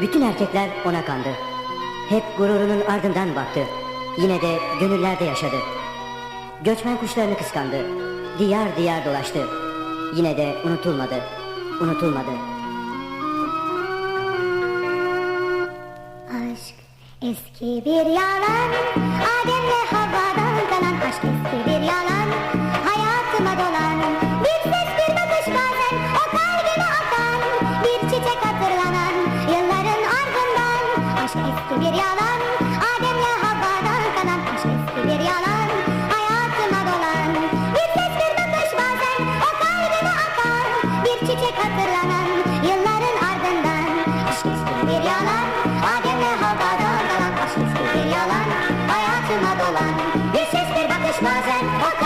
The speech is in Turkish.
Bütün erkekler ona kandı. Hep gururunun ardından baktı. Yine de gönüllerde yaşadı. Göçmen kuşlarını kıskandı. Diyar diyar dolaştı. Yine de unutulmadı. Unutulmadı. Aşk eski bir yalan Adem'le eski yalan Adem'le Havva'dan kalan aşk eski bir yalan Hayatıma dolan. Bir ses bir bakış bazen O kalbime akan Bir çiçek hatırlanan Yılların ardından. Aşk yalan Adem'le Havva'dan kalan aşk eski bir yalan Hayatıma dolan. Bir ses bir bakış bazen O